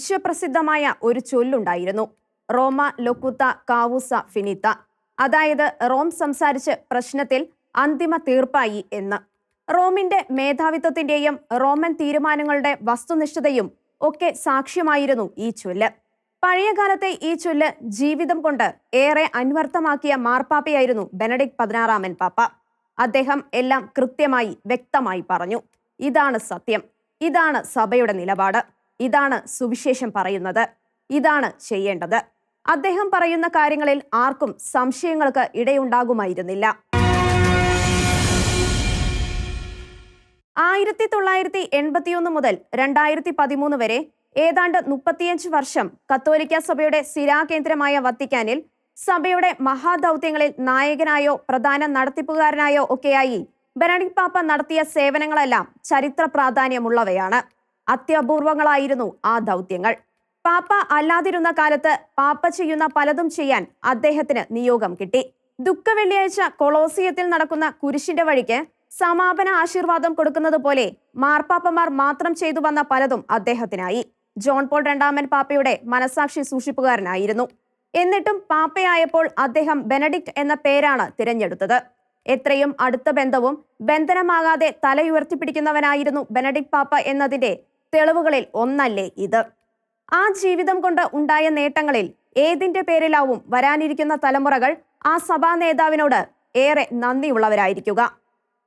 വിശ്വപ്രസിദ്ധമായ ഒരു ചൊല്ലുണ്ടായിരുന്നു. റോമ ലൊക്കുത്ത കാവൂസ ഫിനിത്ത. അതായത് റോം സംസാരിച്ച് പ്രശ്നത്തിൽ അന്തിമ തീർപ്പായി എന്ന്. റോമിന്റെ മേധാവിത്വത്തിന്റെയും റോമൻ തീരുമാനങ്ങളുടെ വസ്തുനിഷ്ഠതയും ഒക്കെ സാക്ഷ്യമായിരുന്നു ഈ ചൊല്ല്. പഴയകാലത്തെ ഈ ചൊല്ല് ജീവിതം കൊണ്ട് ഏറെ അന്വർത്ഥമാക്കിയ മാർപ്പാപ്പയായിരുന്നു ബെനഡിക് പതിനാറാമൻ പാപ്പ. അദ്ദേഹം എല്ലാം കൃത്യമായി വ്യക്തമായി പറഞ്ഞു. ഇതാണ് സത്യം. ഇതാണ് സഭയുടെ നിലപാട്. ഇതാണ് സുവിശേഷം പറയുന്നത്. ഇതാണ് ചെയ്യേണ്ടത്. അദ്ദേഹം പറയുന്ന കാര്യങ്ങളിൽ ആർക്കും സംശയങ്ങൾക്ക് ഇടയുണ്ടാകുമായിരുന്നില്ല. ആയിരത്തി തൊള്ളായിരത്തി എൺപത്തിയൊന്ന് മുതൽ രണ്ടായിരത്തി പതിമൂന്ന് വരെ ഏതാണ്ട് മുപ്പത്തിയഞ്ച് വർഷം കത്തോലിക്ക സഭയുടെ സ്ഥിരാകേന്ദ്രമായ വത്തിക്കാനിൽ സഭയുടെ മഹാദൗത്യങ്ങളിൽ നായകനായോ പ്രധാന നടത്തിപ്പുകാരനായോ ഒക്കെയായി ബെനഡിക് പാപ്പ നടത്തിയ സേവനങ്ങളെല്ലാം ചരിത്ര പ്രാധാന്യമുള്ളവയാണ്. അത്യപൂർവങ്ങളായിരുന്നു ആ ദൗത്യങ്ങൾ. പാപ്പ അല്ലാതിരുന്ന കാലത്ത് പാപ്പ ചെയ്യുന്ന പലതും ചെയ്യാൻ അദ്ദേഹത്തിന് നിയോഗം കിട്ടി. ദുഃഖ വെള്ളിയാഴ്ച കൊളോസിയത്തിൽ നടക്കുന്ന കുരിശിന്റെ വഴിക്ക് സമാപന ആശീർവാദം കൊടുക്കുന്നത് പോലെ മാർപ്പാപ്പമാർ മാത്രം ചെയ്തു വന്ന പലതും അദ്ദേഹത്തിനായി. ജോൺ പോൾ രണ്ടാമൻ പാപ്പയുടെ മനസാക്ഷി സൂക്ഷിപ്പുകാരനായിരുന്നു. എന്നിട്ടും പാപ്പയായപ്പോൾ അദ്ദേഹം ബെനഡിക്ട് എന്ന പേരാണ് തിരഞ്ഞെടുത്തത്. എത്രയും അടുത്ത ബന്ധവും ബന്ധനമാകാതെ തലയുയർത്തിപ്പിടിക്കുന്നവനായിരുന്നു ബെനഡിക്ട് പാപ്പ എന്നതിന്റെ തെളിവുകളിൽ ഒന്നല്ലേ ഇത്? ആ ജീവിതം കൊണ്ട് ഉണ്ടായ നേട്ടങ്ങളിൽ ഏതിന്റെ പേരിലാവും വരാനിരിക്കുന്ന തലമുറകൾ ആ സഭാ നേതാവിനോട് ഏറെ നന്ദിയുള്ളവരായിരിക്കുക.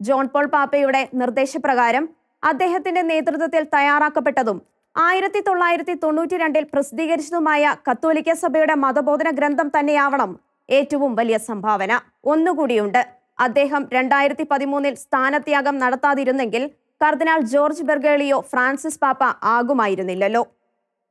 ജോൺ പോൾ പാപ്പയുടെ നിർദ്ദേശപ്രകാരം അദ്ദേഹത്തിന്റെ നേതൃത്വത്തിൽ തയ്യാറാക്കപ്പെട്ടതും ആയിരത്തി തൊള്ളായിരത്തി തൊണ്ണൂറ്റി രണ്ടിൽ പ്രസിദ്ധീകരിച്ചതുമായ കത്തോലിക്ക സഭയുടെ മതബോധന ഗ്രന്ഥം തന്നെയാവണം ഏറ്റവും വലിയ സംഭാവന. ഒന്നുകൂടിയുണ്ട്. അദ്ദേഹം രണ്ടായിരത്തി പതിമൂന്നിൽ സ്ഥാനത്യാഗം നടത്താതിരുന്നെങ്കിൽ കർദിനാൾ ജോർജ് ബെർഗേളിയോ ഫ്രാൻസിസ് പാപ്പ ആകുമായിരുന്നില്ലല്ലോ.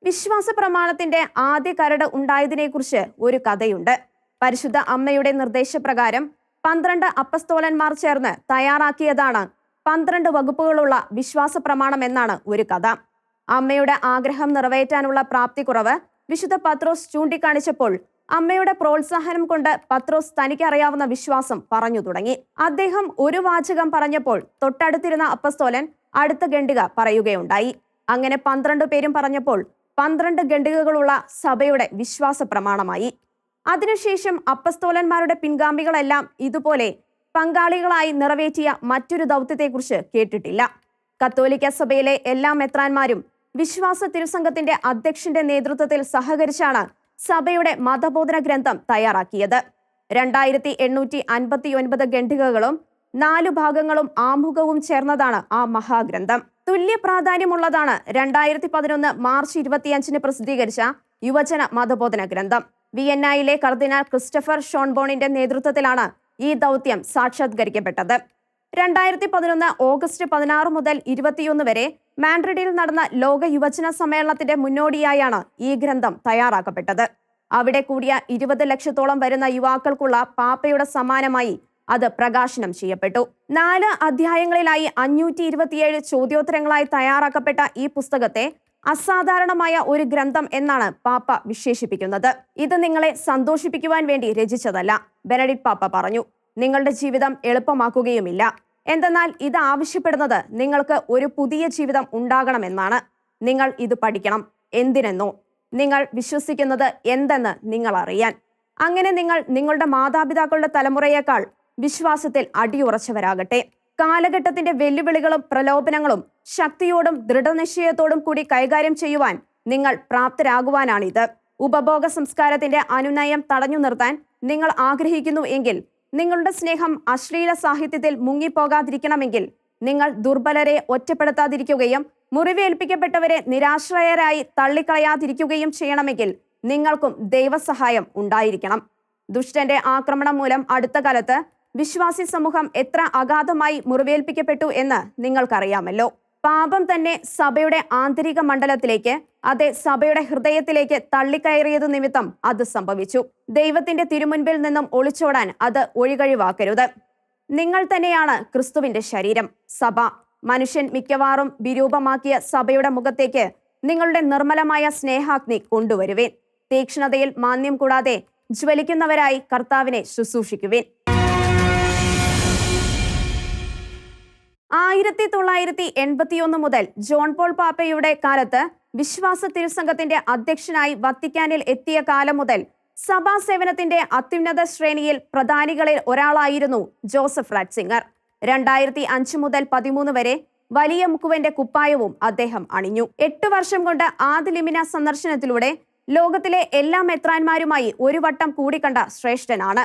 വിശ്വാസ പ്രമാണത്തിന്റെ ആദ്യ കരട് ഉണ്ടായതിനെക്കുറിച്ച് ഒരു കഥയുണ്ട്. പരിശുദ്ധ അമ്മയുടെ നിർദ്ദേശപ്രകാരം പന്ത്രണ്ട് അപ്പസ്തോലന്മാർ ചേർന്ന് തയ്യാറാക്കിയതാണ് പന്ത്രണ്ട് വകുപ്പുകളുള്ള വിശ്വാസ പ്രമാണം എന്നാണ് ഒരു കഥ. അമ്മയുടെ ആഗ്രഹം നിറവേറ്റാനുള്ള പ്രാപ്തിക്കുറവ് വിശുദ്ധ പത്രോസ് ചൂണ്ടിക്കാണിച്ചപ്പോൾ അമ്മയുടെ പ്രോത്സാഹനം കൊണ്ട് പത്രോസ് തനിക്കറിയാവുന്ന വിശ്വാസം പറഞ്ഞു തുടങ്ങി. അദ്ദേഹം ഒരു വാചകം പറഞ്ഞപ്പോൾ തൊട്ടടുത്തിരുന്ന അപ്പസ്തോലൻ അടുത്ത ഗണ്ഡിക പറയുകയുണ്ടായി. അങ്ങനെ പന്ത്രണ്ട് പേരും പറഞ്ഞപ്പോൾ പന്ത്രണ്ട് ഗണ്ഡികകളുള്ള സഭയുടെ വിശ്വാസ പ്രമാണമായി. അതിനുശേഷം അപ്പസ്തോലന്മാരുടെ പിൻഗാമികളെല്ലാം ഇതുപോലെ പങ്കാളികളായി നിറവേറ്റിയ മറ്റൊരു ദൗത്യത്തെക്കുറിച്ച് കേട്ടിട്ടില്ല. കത്തോലിക്ക സഭയിലെ എല്ലാ മെത്രാന്മാരും വിശ്വാസ തിരുസംഘത്തിന്റെ അധ്യക്ഷന്റെ നേതൃത്വത്തിൽ സഹകരിച്ചാണ് സഭയുടെ മതബോധന ഗ്രന്ഥം തയ്യാറാക്കിയത്. രണ്ടായിരത്തി എണ്ണൂറ്റി അൻപത്തി ഒൻപത് ഖണ്ഡികകളും നാലു ഭാഗങ്ങളും ആമുഖവും ചേർന്നതാണ് ആ മഹാഗ്രന്ഥം. തുല്യ പ്രാധാന്യമുള്ളതാണ് രണ്ടായിരത്തി പതിനൊന്ന് മാർച്ച് ഇരുപത്തിയഞ്ചിന് പ്രസിദ്ധീകരിച്ച യുവജന മതബോധന ഗ്രന്ഥം. വിയന്നയിലെ കർദിനാൾ ക്രിസ്റ്റഫർ ഷോൺബോണിന്റെ നേതൃത്വത്തിലാണ് ഈ ദൗത്യം സാക്ഷാത്കരിക്കപ്പെട്ടത്. രണ്ടായിരത്തി പതിനൊന്ന് ഓഗസ്റ്റ് പതിനാറ് മുതൽ ഇരുപത്തിയൊന്ന് വരെ മാൻഡ്രിഡിൽ നടന്ന ലോക യുവജന സമ്മേളനത്തിന്റെ മുന്നോടിയായാണ് ഈ ഗ്രന്ഥം തയ്യാറാക്കപ്പെട്ടത്. അവിടെ കൂടിയ ഇരുപത് ലക്ഷത്തോളം വരുന്ന യുവാക്കൾക്കുള്ള പാപ്പയുടെ സമ്മാനമായി അത് പ്രകാശനം ചെയ്യപ്പെട്ടു. നാല് അധ്യായങ്ങളിലായി അഞ്ഞൂറ്റി ഇരുപത്തിയേഴ് ചോദ്യോത്തരങ്ങളായി തയ്യാറാക്കപ്പെട്ട ഈ പുസ്തകത്തെ അസാധാരണമായ ഒരു ഗ്രന്ഥം എന്നാണ് പാപ്പ വിശേഷിപ്പിക്കുന്നത്. ഇത് നിങ്ങളെ സന്തോഷിപ്പിക്കുവാൻ വേണ്ടി രചിച്ചതല്ല ബെനഡിക് പാപ്പ പറഞ്ഞു. നിങ്ങളുടെ ജീവിതം എളുപ്പമാക്കുകയുമില്ല. എന്തെന്നാൽ ഇത് ആവശ്യപ്പെടുന്നത് നിങ്ങൾക്ക് ഒരു പുതിയ ജീവിതം ഉണ്ടാകണമെന്നാണ്. നിങ്ങൾ ഇത് പഠിക്കണം. എന്തിനെന്നോ. നിങ്ങൾ വിശ്വസിക്കുന്നത് എന്തെന്ന് നിങ്ങൾ അറിയാൻ. അങ്ങനെ നിങ്ങൾ നിങ്ങളുടെ മാതാപിതാക്കളുടെ തലമുറയേക്കാൾ വിശ്വാസത്തിൽ അടിയുറച്ചവരാകട്ടെ. കാലഘട്ടത്തിന്റെ വെല്ലുവിളികളും പ്രലോഭനങ്ങളും ശക്തിയോടും ദൃഢനിശ്ചയത്തോടും കൂടി കൈകാര്യം ചെയ്യുവാൻ നിങ്ങൾ പ്രാപ്തരാകുവാനാണിത്. ഉപഭോഗ സംസ്കാരത്തിന്റെ അനുനയം തടഞ്ഞു നിർത്താൻ നിങ്ങൾ ആഗ്രഹിക്കുന്നു എങ്കിൽ നിങ്ങളുടെ സ്നേഹം അശ്ലീല സാഹിത്യത്തിൽ മുങ്ങിപ്പോകാതിരിക്കണമെങ്കിൽ നിങ്ങൾ ദുർബലരെ ഒറ്റപ്പെടുത്താതിരിക്കുകയും മുറിവേൽപ്പിക്കപ്പെട്ടവരെ നിരാശ്രയരായി തള്ളിക്കളയാതിരിക്കുകയും ചെയ്യണമെങ്കിൽ നിങ്ങൾക്കും ദൈവസഹായം ഉണ്ടായിരിക്കണം. ദുഷ്ടന്റെ ആക്രമണം മൂലം അടുത്ത കാലത്ത് വിശ്വാസി സമൂഹം എത്ര അഗാധമായി മുറിവേൽപ്പിക്കപ്പെട്ടു എന്ന് നിങ്ങൾക്കറിയാമല്ലോ. പാപം തന്നെ സഭയുടെ ആന്തരിക മണ്ഡലത്തിലേക്ക് അതെ സഭയുടെ ഹൃദയത്തിലേക്ക് തള്ളിക്കയറിയത് നിമിത്തം അത് സംഭവിച്ചു. ദൈവത്തിന്റെ തിരുമുൻപിൽ നിന്നും ഒളിച്ചോടാൻ അത് ഒഴികഴിവാക്കരുത്. നിങ്ങൾ തന്നെയാണ് ക്രിസ്തുവിന്റെ ശരീരം. സഭ മനുഷ്യൻ മിക്കവാറും വിരൂപമാക്കിയ സഭയുടെ മുഖത്തേക്ക് നിങ്ങളുടെ നിർമ്മലമായ സ്നേഹാഗ്നി കൊണ്ടുവരുവേൻ. തീക്ഷ്ണതയിൽ മാന്യം കൂടാതെ ജ്വലിക്കുന്നവരായി കർത്താവിനെ ശുശ്രൂഷിക്കുവേൻ. ആയിരത്തി തൊള്ളായിരത്തി എൺപത്തിയൊന്ന് മുതൽ ജോൺ പോൾ പാപ്പയുടെ കാലത്ത് വിശ്വാസ തിരുസംഘത്തിന്റെ അധ്യക്ഷനായി വത്തിക്കാനിൽ എത്തിയ കാലം മുതൽ സഭാ സേവനത്തിന്റെ അത്യുന്നത ശ്രേണിയിൽ പ്രധാനികളിൽ ഒരാളായിരുന്നു ജോസഫ് റാറ്റ്സിംഗർ രണ്ടായിരത്തി അഞ്ച് മുതൽ പതിമൂന്ന് വരെ വലിയ മുക്കുവന്റെ കുപ്പായവും അദ്ദേഹം അണിഞ്ഞു. എട്ട് വർഷം കൊണ്ട് ആദ്യ ലിമിന സന്ദർശനത്തിലൂടെ ലോകത്തിലെ എല്ലാ മെത്രാന്മാരുമായി ഒരു വട്ടം കൂടിക്കണ്ട ശ്രേഷ്ഠനാണ്.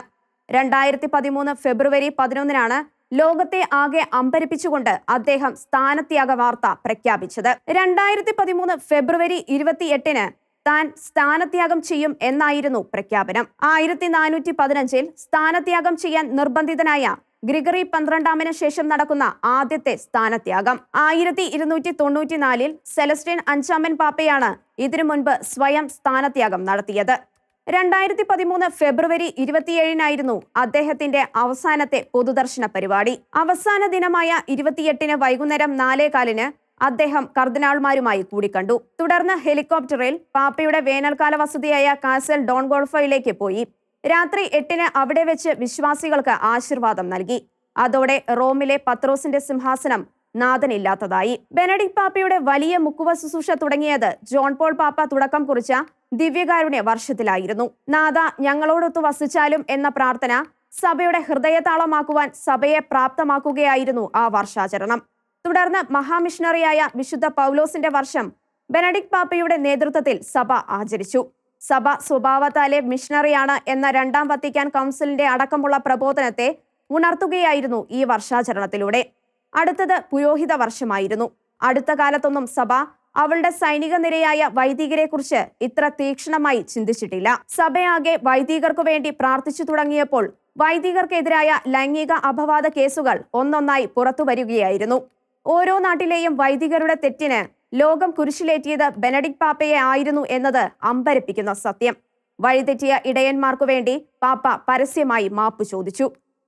രണ്ടായിരത്തി പതിമൂന്ന് ഫെബ്രുവരി പതിനൊന്നിനാണ് ലോകത്തെ ആകെ അമ്പരിപ്പിച്ചുകൊണ്ട് അദ്ദേഹം സ്ഥാനത്യാഗ വാർത്ത പ്രഖ്യാപിച്ചത്. രണ്ടായിരത്തി പതിമൂന്ന് ഫെബ്രുവരി ഇരുപത്തിയെട്ടിന് താൻ സ്ഥാനത്യാഗം ചെയ്യും എന്നായിരുന്നു പ്രഖ്യാപനം. ആയിരത്തി നാനൂറ്റി പതിനഞ്ചിൽ സ്ഥാനത്യാഗം ചെയ്യാൻ നിർബന്ധിതനായ ഗ്രിഗറി പന്ത്രണ്ടാമിന് ശേഷം നടക്കുന്ന ആദ്യത്തെ സ്ഥാനത്യാഗം. ആയിരത്തി ഇരുന്നൂറ്റി തൊണ്ണൂറ്റിനാലിൽ സെലസ്റ്റീൻ അഞ്ചാമൻ പാപ്പയാണ് ഇതിനു മുൻപ് സ്വയം സ്ഥാനത്യാഗം നടത്തിയത്. രണ്ടായിരത്തി പതിമൂന്ന് ഫെബ്രുവരി ഇരുപത്തിയേഴിനായിരുന്നു അദ്ദേഹത്തിന്റെ അവസാനത്തെ പൊതുദർശന പരിപാടി. അവസാന ദിനമായ ഇരുപത്തിയെട്ടിന് വൈകുന്നേരം നാലേ കാലിന് അദ്ദേഹം കർദിനാൾമാരുമായി കൂടിക്കണ്ടു. തുടർന്ന് ഹെലികോപ്റ്ററിൽ പാപ്പയുടെ വേനൽക്കാല വസതിയായ കാസൽ ഡോൺ ഗോൾഫയിലേക്ക് പോയി. രാത്രി എട്ടിന് അവിടെ വെച്ച് വിശ്വാസികൾക്ക് ആശീർവാദം നൽകി. അതോടെ റോമിലെ പത്രോസിന്റെ സിംഹാസനം നാഥനില്ലാത്തതായി. ബെനഡിക് പാപ്പയുടെ വലിയ മുക്കുവ ശുശ്രൂഷ തുടങ്ങിയത് ജോൺ പോൾ പാപ്പ തുടക്കം കുറിച്ച ദിവ്യകാരുണ്യ വർഷത്തിലായിരുന്നു. നാഥ ഞങ്ങളോടൊത്തു വസിച്ചാലും എന്ന പ്രാർത്ഥന സഭയുടെ ഹൃദയതാളമാക്കുവാൻ സഭയെ പ്രാപ്തമാക്കുകയായിരുന്നു ആ വർഷാചരണം. തുടർന്ന് മഹാമിഷണറിയായ വിശുദ്ധ പൗലോസിന്റെ വർഷം ബെനഡിക് പാപ്പയുടെ നേതൃത്വത്തിൽ സഭ ആചരിച്ചു. സഭ സ്വഭാവത്താലെ മിഷണറിയാണ് എന്ന രണ്ടാം വത്തിക്കാൻ കൗൺസിലിന്റെ അടക്കമുള്ള പ്രബോധനത്തെ ഉണർത്തുകയായിരുന്നു ഈ വർഷാചരണത്തിലൂടെ. അടുത്തത് പുരോഹിത വർഷമായിരുന്നു. അടുത്ത കാലത്തൊന്നും സഭ അവളുടെ സൈനിക നിരയായ വൈദികരെ കുറിച്ച് ഇത്ര തീക്ഷണമായി ചിന്തിച്ചിട്ടില്ല. സഭയാകെ വൈദികർക്കു വേണ്ടി പ്രാർത്ഥിച്ചു തുടങ്ങിയപ്പോൾ വൈദികർക്കെതിരായ ലൈംഗിക അപവാദ കേസുകൾ ഒന്നൊന്നായി പുറത്തു വരികയായിരുന്നു. ഓരോ നാട്ടിലെയും വൈദികരുടെ തെറ്റിന് ലോകം കുരിശിലേറ്റിയത് ബെനഡിക് പാപ്പയെ ആയിരുന്നു എന്നത് അമ്പരപ്പിക്കുന്ന സത്യം. വഴിതെറ്റിയ ഇടയന്മാർക്കു വേണ്ടി പാപ്പ പരസ്യമായി മാപ്പ് ചോദിച്ചു.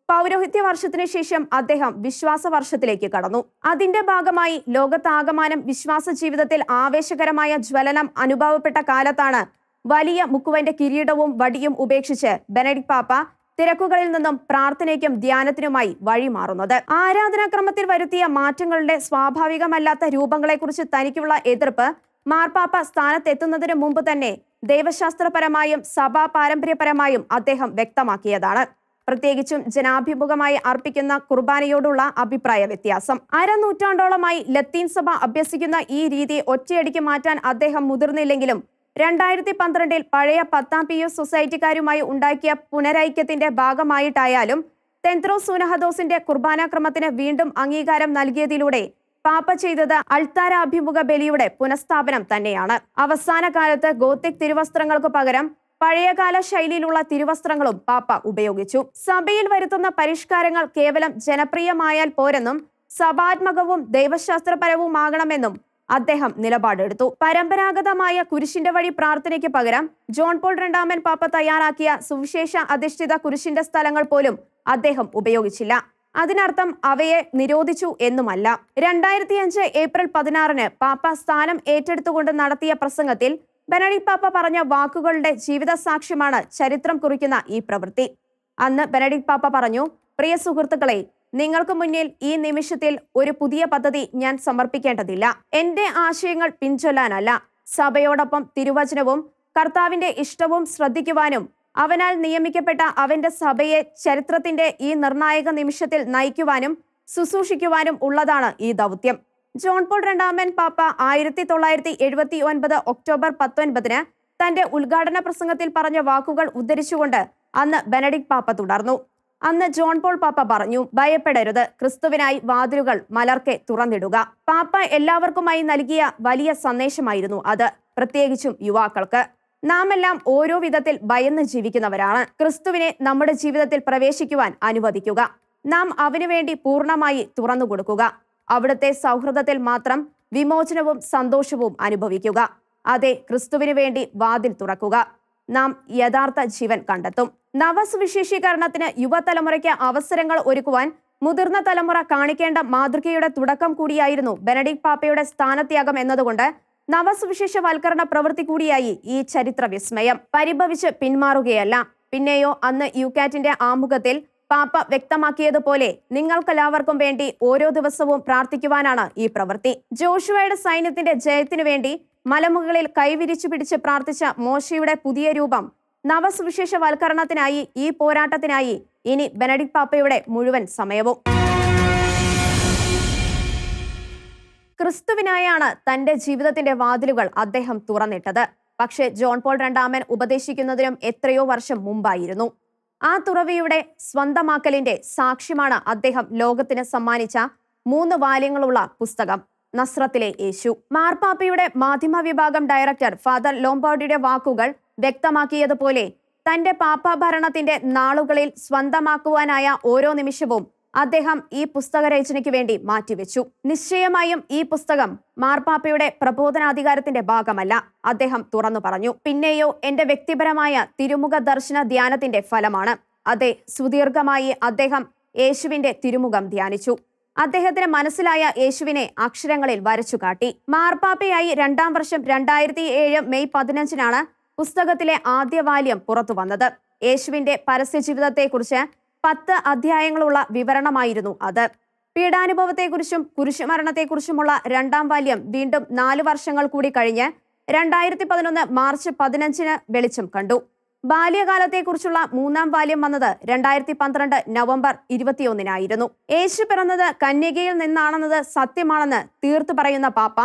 പൗരോഹിത്യ വർഷത്തിനു ശേഷം അദ്ദേഹം വിശ്വാസ വർഷത്തിലേക്ക് കടന്നു. അതിന്റെ ഭാഗമായി ലോകത്താകമാനം വിശ്വാസ ജീവിതത്തിൽ ആവേശകരമായ ജ്വലനം അനുഭവപ്പെട്ട കാലത്താണ് വലിയ മുക്കുവന്റെ കിരീടവും വടിയും ഉപേക്ഷിച്ച് ബെനഡിക് പാപ്പ തിരക്കുകളിൽ നിന്നും പ്രാർത്ഥനയ്ക്കും ധ്യാനത്തിനുമായി വഴിമാറുന്നത്. ആരാധനാക്രമത്തിൽ വരുത്തിയ മാറ്റങ്ങളുടെ സ്വാഭാവികമല്ലാത്ത രൂപങ്ങളെക്കുറിച്ച് തനിക്കുള്ള എതിർപ്പ് മാർപ്പാപ്പ സ്ഥാനത്തെത്തുന്നതിന് മുമ്പ് തന്നെ ദൈവശാസ്ത്രപരമായും സഭാ പാരമ്പര്യപരമായും അദ്ദേഹം വ്യക്തമാക്കിയതാണ്. പ്രത്യേകിച്ചും ജനാഭിമുഖമായി അർപ്പിക്കുന്ന കുർബാനയോടുള്ള അഭിപ്രായ വ്യത്യാസം. അരനൂറ്റാണ്ടോളമായി ലത്തീൻ സഭ അഭ്യസിക്കുന്ന ഈ രീതി ഒറ്റയടിക്ക് മാറ്റാൻ അദ്ദേഹം മുതിർന്നില്ലെങ്കിലും രണ്ടായിരത്തി പന്ത്രണ്ടിൽ പഴയ പത്താം പി എസ് സൊസൈറ്റിക്കാരുമായി ഉണ്ടാക്കിയ പുനരൈക്യത്തിന്റെ ഭാഗമായിട്ടായാലും തെന്ത്രോ സുനഹദോസിന്റെ കുർബാനാക്രമത്തിന് വീണ്ടും അംഗീകാരം നൽകിയതിലൂടെ പാപ്പ ചെയ്തത് അൾത്താരാഭിമുഖ ബലിയുടെ പുനഃസ്ഥാപനം തന്നെയാണ്. അവസാന കാലത്ത് ഗോത്തിക് തിരുവസ്ത്രങ്ങൾക്ക് പകരം പഴയകാല ശൈലിയിലുള്ള തിരുവസ്ത്രങ്ങളും പാപ്പ ഉപയോഗിച്ചു. സഭയിൽ വരുത്തുന്ന പരിഷ്കാരങ്ങൾ കേവലം ജനപ്രിയമായാൽ പോരെന്നും സഭാത്മകവും ദൈവശാസ്ത്രപരവുമാകണമെന്നും അദ്ദേഹം നിലപാടെടുത്തു. പരമ്പരാഗതമായ കുരിശിന്റെ വഴി പ്രാർത്ഥനയ്ക്ക് പകരം ജോൺ പോൾ രണ്ടാമൻ പാപ്പ തയ്യാറാക്കിയ സുവിശേഷ അധിഷ്ഠിത കുരിശിന്റെ സ്ഥലങ്ങൾ പോലും അദ്ദേഹം ഉപയോഗിച്ചില്ല. അതിനർത്ഥം അവയെ നിരോധിച്ചു എന്നുമല്ല. രണ്ടായിരത്തി അഞ്ച് ഏപ്രിൽ പതിനാറിന് പാപ്പ സ്ഥാനം ഏറ്റെടുത്തുകൊണ്ട് നടത്തിയ പ്രസംഗത്തിൽ ബെനഡിക് പാപ്പ പറഞ്ഞ വാക്കുകളുടെ ജീവിത സാക്ഷ്യമാണ് ചരിത്രം കുറിക്കുന്ന ഈ പ്രവൃത്തി. അന്ന് ബെനഡിക് പാപ്പ പറഞ്ഞു പ്രിയ സുഹൃത്തുക്കളെ നിങ്ങൾക്ക് മുന്നിൽ ഈ നിമിഷത്തിൽ ഒരു പുതിയ പദ്ധതി ഞാൻ സമർപ്പിക്കേണ്ടതില്ല. എന്റെ ആശയങ്ങൾ പിൻചൊല്ലാനല്ല. സഭയോടൊപ്പം തിരുവചനവും കർത്താവിന്റെ ഇഷ്ടവും ശ്രദ്ധിക്കുവാനും അവനാൽ നിയമിക്കപ്പെട്ട അവന്റെ സഭയെ ചരിത്രത്തിന്റെ ഈ നിർണായക നിമിഷത്തിൽ നയിക്കുവാനും ശുശ്രൂഷിക്കുവാനും ഉള്ളതാണ് ഈ ദൗത്യം. ജോൺ പോൾ രണ്ടാമൻ പാപ്പ ആയിരത്തി തൊള്ളായിരത്തി എഴുപത്തി ഒൻപത് ഒക്ടോബർ പത്തൊൻപതിന് തന്റെ ഉദ്ഘാടന പ്രസംഗത്തിൽ പറഞ്ഞ വാക്കുകൾ ഉദ്ധരിച്ചുകൊണ്ട് അന്ന് ബെനഡിക് പാപ്പ തുടർന്നു. അന്ന് ജോൺ പോൾ പാപ്പ പറഞ്ഞു ഭയപ്പെടരുത് ക്രിസ്തുവിനായി വാതിലുകൾ മലർക്കെ തുറന്നിടുക. പാപ്പ എല്ലാവർക്കുമായി നൽകിയ വലിയ സന്ദേശമായിരുന്നു അത് പ്രത്യേകിച്ചും യുവാക്കൾക്ക്. നാം എല്ലാം ഓരോ വിധത്തിൽ ഭയന്ന് ജീവിക്കുന്നവരാണ്. ക്രിസ്തുവിനെ നമ്മുടെ ജീവിതത്തിൽ പ്രവേശിക്കുവാൻ അനുവദിക്കുക. നാം അവനുവേണ്ടി പൂർണമായി തുറന്നു കൊടുക്കുക അവിടുത്തെ സൗഹൃദത്തിൽ മാത്രം വിമോചനവും സന്തോഷവും അനുഭവിക്കുക. അതെ ക്രിസ്തുവിനു വേണ്ടി വാതിൽ തുറക്കുക. നാം യഥാർത്ഥ ജീവൻ കണ്ടെത്തും. നവസുവിശേഷീകരണത്തിന് യുവതലമുറയ്ക്ക് അവസരങ്ങൾ ഒരുക്കുവാൻ മുതിർന്ന തലമുറ കാണിക്കേണ്ട മാതൃകയുടെ തുടക്കം കൂടിയായിരുന്നു ബെനഡിക് പാപ്പയുടെ സ്ഥാനത്യാഗം എന്നതുകൊണ്ട് നവസുവിശേഷവൽക്കരണ പ്രവൃത്തി കൂടിയായി ഈ ചരിത്ര വിസ്മയം പരിഭവിച്ച് പിന്മാറുകയല്ല. പിന്നെയോ അന്ന് യുകാറ്റിന്റെ ആമുഖത്തിൽ പാപ്പ വ്യക്തമാക്കിയതുപോലെ നിങ്ങൾക്കെല്ലാവർക്കും വേണ്ടി ഓരോ ദിവസവും പ്രാർത്ഥിക്കുവാനാണ് ഈ പ്രവൃത്തി. ജോഷുവയുടെ സൈന്യത്തിന്റെ ജയത്തിനു വേണ്ടി മലമുകളിൽ കൈവിരിച്ചു പിടിച്ച് പ്രാർത്ഥിച്ച മോശയുടെ പുതിയ രൂപം നവസുവിശേഷവൽക്കരണത്തിനായി ഈ പോരാട്ടത്തിനായി ഇനി ബെനഡിക് പാപ്പയുടെ മുഴുവൻ സമയവും. ക്രിസ്തുവിനായാണ് തന്റെ ജീവിതത്തിന്റെ വാതിലുകൾ അദ്ദേഹം തുറന്നിട്ടത്. പക്ഷേ ജോൺ പോൾ രണ്ടാമൻ ഉപദേശിക്കുന്നതിനും എത്രയോ വർഷം മുമ്പായിരുന്നു. ആ തുറവിയുടെ സ്വന്തമാക്കലിന്റെ സാക്ഷ്യമാണ് അദ്ദേഹം ലോകത്തിന് സമ്മാനിച്ച മൂന്ന് വാല്യങ്ങളുള്ള പുസ്തകം നസ്രത്തിലെ യേശു. മാർപ്പാപ്പയുടെ മാധ്യമ വിഭാഗം ഡയറക്ടർ ഫാദർ ലോംബാർഡിയുടെ വാക്കുകൾ വ്യക്തമാക്കിയതുപോലെ തന്റെ പാപ്പാഭരണത്തിന്റെ നാളുകളിൽ സ്വന്തമാക്കുവാനായ ഓരോ നിമിഷവും അദ്ദേഹം ഈ പുസ്തക രചനയ്ക്ക് വേണ്ടി മാറ്റിവെച്ചു. നിശ്ചയമായും ഈ പുസ്തകം മാർപ്പാപ്പയുടെ പ്രബോധനാധികാരത്തിന്റെ ഭാഗമല്ല അദ്ദേഹം തുറന്നു പറഞ്ഞു. പിന്നെയോ എന്റെ വ്യക്തിപരമായ തിരുമുഖ ദർശന ധ്യാനത്തിന്റെ ഫലമാണ്. അതെ സുദീർഘമായി അദ്ദേഹം യേശുവിന്റെ തിരുമുഖം ധ്യാനിച്ചു. അദ്ദേഹത്തിന് മനസ്സിലായ യേശുവിനെ അക്ഷരങ്ങളിൽ വരച്ചു കാട്ടി. മാർപ്പാപ്പയായി രണ്ടാം വർഷം രണ്ടായിരത്തി ഏഴ് മെയ് പതിനഞ്ചിനാണ് പുസ്തകത്തിലെ ആദ്യ വാല്യം പുറത്തു വന്നത് യേശുവിന്റെ പരസ്യ ജീവിതത്തെക്കുറിച്ച് പത്ത് അധ്യായങ്ങളുള്ള വിവരണമായിരുന്നു അത്. പീഡാനുഭവത്തെക്കുറിച്ചും കുരിശുമരണത്തെക്കുറിച്ചുമുള്ള രണ്ടാം വാല്യം വീണ്ടും നാല് വർഷങ്ങൾ കൂടി കഴിഞ്ഞ് രണ്ടായിരത്തി പതിനൊന്ന് മാർച്ച് പതിനഞ്ചിന് വെളിച്ചം കണ്ടു. ബാല്യകാലത്തെക്കുറിച്ചുള്ള മൂന്നാം വാല്യം വന്നത് രണ്ടായിരത്തി പന്ത്രണ്ട് നവംബർ ഇരുപത്തിയൊന്നിനായിരുന്നു. യേശു പിറന്നത് കന്യകയിൽ നിന്നാണെന്നത് സത്യമാണെന്ന് തീർത്തു പറയുന്ന പാപ്പ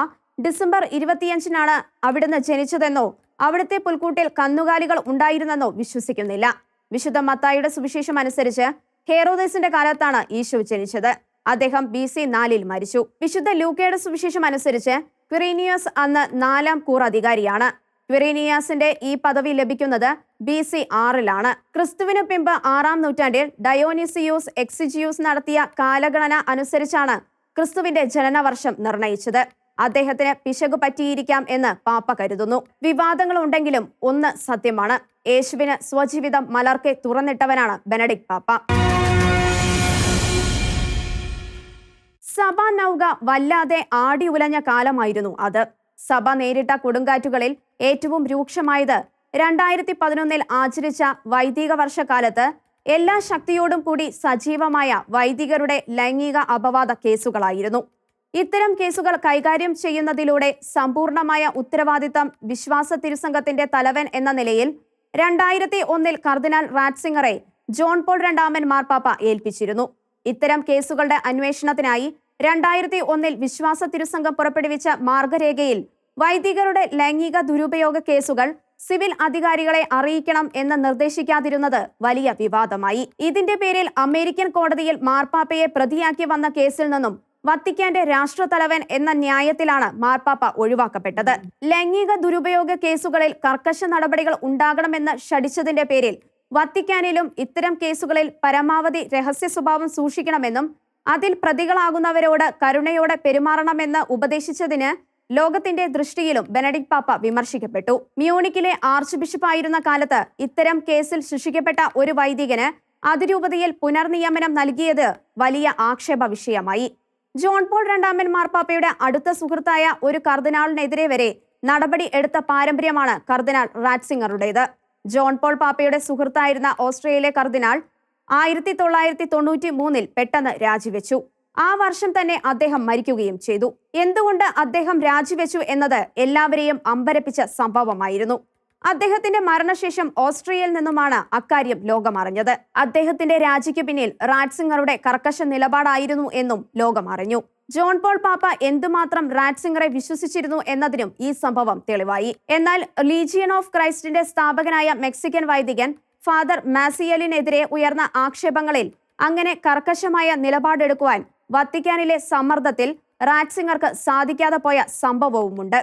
ഡിസംബർ ഇരുപത്തിയഞ്ചിനാണ് അവിടുന്ന് ജനിച്ചതെന്നോ അവിടുത്തെ പുൽക്കൂട്ടിൽ കന്നുകാലികൾ ഉണ്ടായിരുന്നെന്നോ വിശ്വസിക്കുന്നില്ല. വിശുദ്ധ മത്തായിയുടെ സുവിശേഷം അനുസരിച്ച് ഹേറോദേസിന്റെ കാലത്താണ് ഈശോ ജനിച്ചത്. അദ്ദേഹം ബി സി നാലിൽ മരിച്ചു. വിശുദ്ധ ലൂക്കയുടെ സുവിശേഷം അനുസരിച്ച് ക്വിറീനിയസ് അന്ന് നാലാം കൂർ അധികാരിയാണ്. ക്വിറീനിയാസിന്റെ ഈ പദവി ലഭിക്കുന്നത് ബി സി ആറിലാണ്. ക്രിസ്തുവിന് പിമ്പ് ആറാം നൂറ്റാണ്ടിൽ ഡയോനിസിയൂസ് എക്സിജിയൂസ് നടത്തിയ കാലഗണന അനുസരിച്ചാണ് ക്രിസ്തുവിന്റെ ജനനവർഷം നിർണയിച്ചത്. അദ്ദേഹത്തിന് പിശകു പറ്റിയിരിക്കാം എന്ന് പാപ്പ കരുതുന്നു. വിവാദങ്ങൾ ഉണ്ടെങ്കിലും ഒന്ന് സത്യമാണ്. യേശുവിന് സ്വജീവിതം മലർക്കെ തുറന്നിട്ടവനാണ് ബെനഡിക് പാപ്പ. സഭ നൗക വല്ലാതെ ആടി ഉലഞ്ഞ കാലമായിരുന്നു അത്. സഭ നേരിട്ട കൊടുങ്കാറ്റുകളിൽ ഏറ്റവും രൂക്ഷമായത് രണ്ടായിരത്തി പതിനൊന്നിൽ ആചരിച്ച വൈദിക വർഷക്കാലത്ത് എല്ലാ ശക്തിയോടും കൂടി സജീവമായ വൈദികരുടെ ലൈംഗിക അപവാദ കേസുകളായിരുന്നു. ഇത്തരം കേസുകൾ കൈകാര്യം ചെയ്യുന്നതിലൂടെ സമ്പൂർണമായ ഉത്തരവാദിത്തം വിശ്വാസ തിരുസംഘത്തിന്റെ തലവൻ എന്ന നിലയിൽ രണ്ടായിരത്തി ഒന്നിൽ കർദിനാൾ റാറ്റ്സിംഗറെ ജോൺ പോൾ രണ്ടാമൻ മാർപ്പാപ്പ ഏൽപ്പിച്ചിരുന്നു. ഇത്തരം കേസുകളുടെ അന്വേഷണത്തിനായി രണ്ടായിരത്തി ഒന്നിൽ വിശ്വാസ തിരുസംഘം പുറപ്പെടുവിച്ച മാർഗരേഖയിൽ വൈദികരുടെ ലൈംഗിക ദുരുപയോഗ കേസുകൾ സിവിൽ അധികാരികളെ അറിയിക്കണം എന്ന് നിർദ്ദേശിക്കാതിരുന്നത് വലിയ വിവാദമായി. ഇതിന്റെ പേരിൽ അമേരിക്കൻ കോടതിയിൽ മാർപ്പാപ്പയെ പ്രതിയാക്കി വന്ന കേസിൽ നിന്നും വത്തിക്കാന്റെ രാഷ്ട്രതലവൻ എന്ന ന്യായത്തിലാണ് മാർപ്പാപ്പ ഒഴിവാക്കപ്പെട്ടത്. ലൈംഗിക ദുരുപയോഗ കേസുകളിൽ കർക്കശ നടപടികൾ ഉണ്ടാകണമെന്ന് ഷടിച്ചതിന്റെ പേരിൽ വത്തിക്കാനിലും ഇത്തരം കേസുകളിൽ പരമാവധി രഹസ്യ സ്വഭാവം സൂക്ഷിക്കണമെന്നും അതിൽ പ്രതികളാകുന്നവരോട് കരുണയോടെ പെരുമാറണമെന്ന് ഉപദേശിച്ചതിന് ലോകത്തിന്റെ ദൃഷ്ടിയിലും ബെനഡിക് പാപ്പ വിമർശിക്കപ്പെട്ടു. മ്യൂണിക്കിലെ ആർച്ച് ബിഷപ്പ് ആയിരുന്ന കാലത്ത് ഇത്തരം കേസിൽ ശിക്ഷിക്കപ്പെട്ട ഒരു വൈദികന് അതിരൂപതയിൽ പുനർനിയമനം നൽകിയത് വലിയ ആക്ഷേപ വിഷയമായി. ജോൺ പോൾ രണ്ടാമൻ മാർപ്പാപ്പയുടെ അടുത്ത സുഹൃത്തായ ഒരു കർദിനാളിനെതിരെ വരെ നടപടി എടുത്ത പാരമ്പര്യമാണ് കർദിനാൾ റാറ്റ്സിംഗറുടേത്. ജോൺ പോൾ പാപ്പയുടെ സുഹൃത്തായിരുന്ന ഓസ്ട്രേലിയയിലെ കർദിനാൾ ആയിരത്തി തൊള്ളായിരത്തി തൊണ്ണൂറ്റി മൂന്നിൽ പെട്ടെന്ന് രാജിവെച്ചു. ആ വർഷം തന്നെ അദ്ദേഹം മരിക്കുകയും ചെയ്തു. എന്തുകൊണ്ട് അദ്ദേഹം രാജിവെച്ചു എന്നത് എല്ലാവരെയും അമ്പരപ്പിച്ച സംഭവമായിരുന്നു. അദ്ദേഹത്തിന്റെ മരണശേഷം ഓസ്ട്രിയയിൽ നിന്നുമാണ് അക്കാര്യം ലോകമറിഞ്ഞത്. അദ്ദേഹത്തിന്റെ രാജിക്ക് പിന്നിൽ റാറ്റ്സിംഗറുടെ കർക്കശ നിലപാടായിരുന്നു എന്നും ലോകമറിഞ്ഞു. ജോൺ പോൾ പാപ്പ എന്തുമാത്രം റാറ്റ്സിംഗറെ വിശ്വസിച്ചിരുന്നു എന്നതിനും ഈ സംഭവം തെളിവായി. എന്നാൽ ലീജിയൻ ഓഫ് ക്രൈസ്റ്റിന്റെ സ്ഥാപകനായ മെക്സിക്കൻ വൈദികൻ ഫാദർ മാസിയലിനെതിരെ ഉയർന്ന ആക്ഷേപങ്ങളിൽ അങ്ങനെ കർക്കശമായ നിലപാടെടുക്കുവാൻ വത്തിക്കാനിലെ സമ്മർദ്ദത്തിൽ റാറ്റ്സിംഗർക്ക് സാധിക്കാതെ പോയ സംഭവവുമുണ്ട്.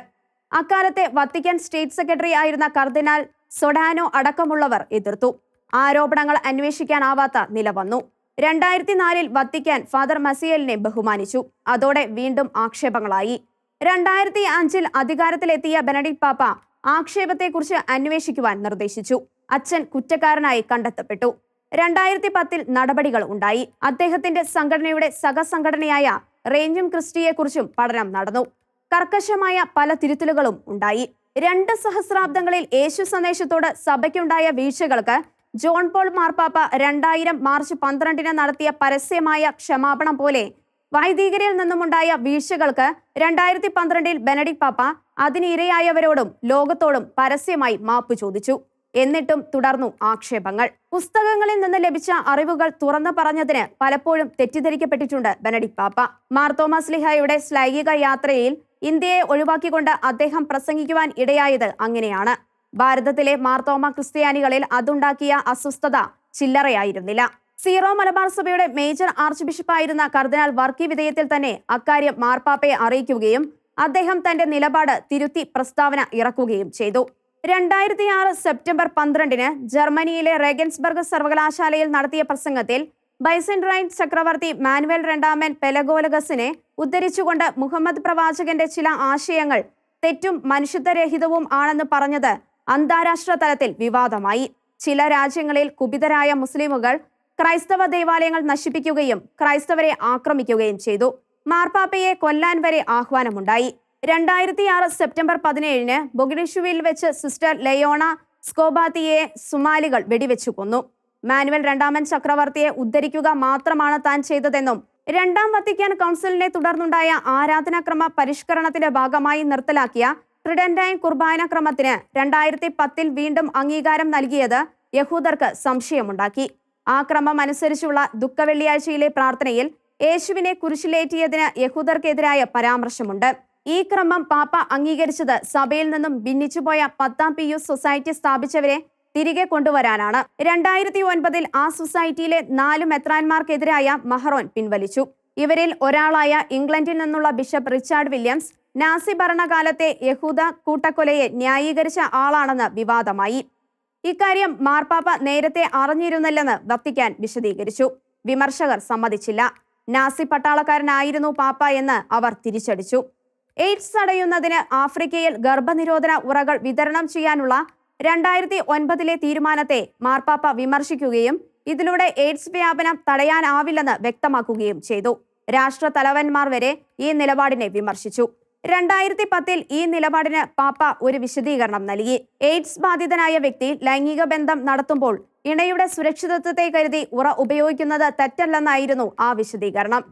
അക്കാലത്തെ വത്തിക്കാൻ സ്റ്റേറ്റ് സെക്രട്ടറി ആയിരുന്ന കർദിനാൽ സൊഡാനോ അടക്കമുള്ളവർ എതിർത്തു. ആരോപണങ്ങൾ അന്വേഷിക്കാനാവാത്ത നില വന്നു. രണ്ടായിരത്തി നാലിൽ വത്തിക്കാൻ ഫാദർ മസിയലിനെ ബഹുമാനിച്ചു. അതോടെ വീണ്ടും ആക്ഷേപങ്ങളായി. രണ്ടായിരത്തി അഞ്ചിൽ അധികാരത്തിലെത്തിയ ബെനഡിക് പാപ്പ ആക്ഷേപത്തെക്കുറിച്ച് അന്വേഷിക്കുവാൻ നിർദ്ദേശിച്ചു. അച്ഛൻ കുറ്റക്കാരനായി കണ്ടെത്തപ്പെട്ടു. രണ്ടായിരത്തി പത്തിൽ നടപടികൾ ഉണ്ടായി. അദ്ദേഹത്തിന്റെ സംഘടനയുടെ സഹസംഘടനയായ റേഞ്ചും ക്രിസ്റ്റിയെക്കുറിച്ചും പഠനം നടന്നു. കർക്കശമായ പല തിരുത്തലുകളും ഉണ്ടായി. രണ്ട് സഹസ്രാബ്ദങ്ങളിൽ യേശു സന്ദേശത്തോട് സഭയ്ക്കുണ്ടായ വീഴ്ചകൾക്ക് ജോൺ പോൾ മാർപ്പാപ്പ രണ്ടായിരം മാർച്ച് പന്ത്രണ്ടിന് നടത്തിയ പരസ്യമായ ക്ഷമാപണം പോലെ വൈദികരിൽ നിന്നുമുണ്ടായ വീഴ്ചകൾക്ക് രണ്ടായിരത്തി പന്ത്രണ്ടിൽ ബെനഡിക് പാപ്പ അതിനിരയായവരോടും ലോകത്തോടും പരസ്യമായി മാപ്പ് ചോദിച്ചു. എന്നിട്ടും തുടർന്നു ആക്ഷേപങ്ങൾ. പുസ്തകങ്ങളിൽ നിന്ന് ലഭിച്ച അറിവുകൾ തുറന്നു പറഞ്ഞതിന് പലപ്പോഴും തെറ്റിദ്ധരിക്കപ്പെട്ടിട്ടുണ്ട് ബെനഡിക് പാപ്പ. മാർത്തോമാസ് ലിഹായുടെ ശ്ലൈകിക യാത്രയിൽ ഇന്ത്യയെ ഒഴിവാക്കിക്കൊണ്ട് അദ്ദേഹം പ്രസംഗിക്കുവാൻ ഇടയായത് അങ്ങനെയാണ്. ഭാരതത്തിലെ മാർത്തോമ ക്രിസ്ത്യാനികളിൽ അതുണ്ടാക്കിയ അസ്വസ്ഥത ചില്ലറയായിരുന്നില്ല. സീറോ മലബാർ സഭയുടെ മേജർ ആർച്ച് ബിഷപ്പായിരുന്ന കർദിനാൾ വർക്കി വിധേയത്തിൽ തന്നെ അക്കാര്യം മാർപ്പാപ്പയെ അറിയിക്കുകയും അദ്ദേഹം തന്റെ നിലപാട് തിരുത്തി പ്രസ്താവന ഇറക്കുകയും ചെയ്തു. രണ്ടായിരത്തി ആറ് സെപ്റ്റംബർ പന്ത്രണ്ടിന് ജർമ്മനിയിലെ റേഗൻസ്ബർഗ് സർവകലാശാലയിൽ നടത്തിയ പ്രസംഗത്തിൽ ബൈസെൻഡ്രൈൻ ചക്രവർത്തി മാനുവൽ രണ്ടാമൻ പെലഗോലഗസിനെ ഉദ്ധരിച്ചുകൊണ്ട് മുഹമ്മദ് പ്രവാചകന്റെ ചില ആശയങ്ങൾ തെറ്റും മനുഷ്യത്വരഹിതവും ആണെന്ന് പറഞ്ഞത് അന്താരാഷ്ട്ര തലത്തിൽ വിവാദമായി. ചില രാജ്യങ്ങളിൽ കുപിതരായ മുസ്ലിമുകൾ ക്രൈസ്തവ ദേവാലയങ്ങൾ നശിപ്പിക്കുകയും ക്രൈസ്തവരെ ആക്രമിക്കുകയും ചെയ്തു. മാർപ്പാപ്പയെ കൊല്ലാൻ വരെ ആഹ്വാനമുണ്ടായി. രണ്ടായിരത്തി ആറ് സെപ്റ്റംബർ പതിനേഴിന് ബൊഗിഡിഷുവിൽ വെച്ച് സിസ്റ്റർ ലയോണ സ്കോബാത്തിയെ സുമാലികൾ വെടിവെച്ചു കൊന്നു. മാനുവൽ രണ്ടാമൻ ചക്രവർത്തിയെ ഉദ്ധരിക്കുക മാത്രമാണ് താൻ ചെയ്തതെന്നും രണ്ടാം വത്തിക്കാൻ കൗൺസിലിനെ തുടർന്നുണ്ടായ ആരാധനാക്രമ പരിഷ്കരണത്തിന്റെ ഭാഗമായി നിർത്തലാക്കിയ ട്രിഡന്റൈൻ കുർബാന ക്രമത്തിന് രണ്ടായിരത്തി പത്തിൽ വീണ്ടും അംഗീകാരം നൽകിയത് യഹൂദർക്ക് സംശയമുണ്ടാക്കി. ആ ക്രമം അനുസരിച്ചുള്ള ദുഃഖവെള്ളിയാഴ്ചയിലെ പ്രാർത്ഥനയിൽ യേശുവിനെ കുരിശിലേറ്റിയതിന് യഹൂദർക്കെതിരായ പരാമർശമുണ്ട്. ഈ ക്രമം പാപ്പ അംഗീകരിച്ചത് സഭയിൽ നിന്നും ഭിന്നിച്ചുപോയ പത്താം പി യു സൊസൈറ്റി സ്ഥാപിച്ചവരെ തിരികെ കൊണ്ടുവരാനാണ്. രണ്ടായിരത്തി ഒൻപതിൽ ആ സൊസൈറ്റിയിലെ നാല് മെത്രാൻമാർക്കെതിരായ മഹറോൻ പിൻവലിച്ചു. ഇവരിൽ ഒരാളായ ഇംഗ്ലണ്ടിൽ നിന്നുള്ള ബിഷപ്പ് റിച്ചാർഡ് വില്യംസ് നാസി ഭരണകാലത്തെ യഹൂദ കൂട്ടക്കൊലയെ ന്യായീകരിച്ച ആളാണെന്ന് വിവാദമായി. ഇക്കാര്യം മാർപ്പാപ്പ നേരത്തെ അറിഞ്ഞിരുന്നില്ലെന്ന് വത്തിക്കാൻ വിശദീകരിച്ചു. വിമർശകർ സമ്മതിച്ചില്ല. നാസി പട്ടാളക്കാരനായിരുന്നു പാപ്പ എന്ന് അവർ തിരിച്ചടിച്ചു. എയ്ഡ്സ് തടയുന്നതിന് ആഫ്രിക്കയിൽ ഗർഭനിരോധന ഉറകൾ വിതരണം ചെയ്യാനുള്ള രണ്ടായിരത്തി ഒൻപതിലെ തീരുമാനത്തെ മാർപ്പാപ്പ വിമർശിക്കുകയും ഇതിലൂടെ എയ്ഡ്സ് വ്യാപനം തടയാനാവില്ലെന്ന് വ്യക്തമാക്കുകയും ചെയ്തു. രാഷ്ട്ര തലവന്മാർ വരെ ഈ നിലപാടിനെ വിമർശിച്ചു. രണ്ടായിരത്തി പത്തിൽ ഈ നിലപാടിന് പാപ്പ ഒരു വിശദീകരണം നൽകി. എയ്ഡ്സ് ബാധിതനായ വ്യക്തി ലൈംഗിക ബന്ധം നടത്തുമ്പോൾ ഇണയുടെ സുരക്ഷിതത്വത്തെ കരുതി ഉറ ഉപയോഗിക്കുന്നത് തെറ്റല്ലെന്നായിരുന്നു ആ വിശദീകരണം.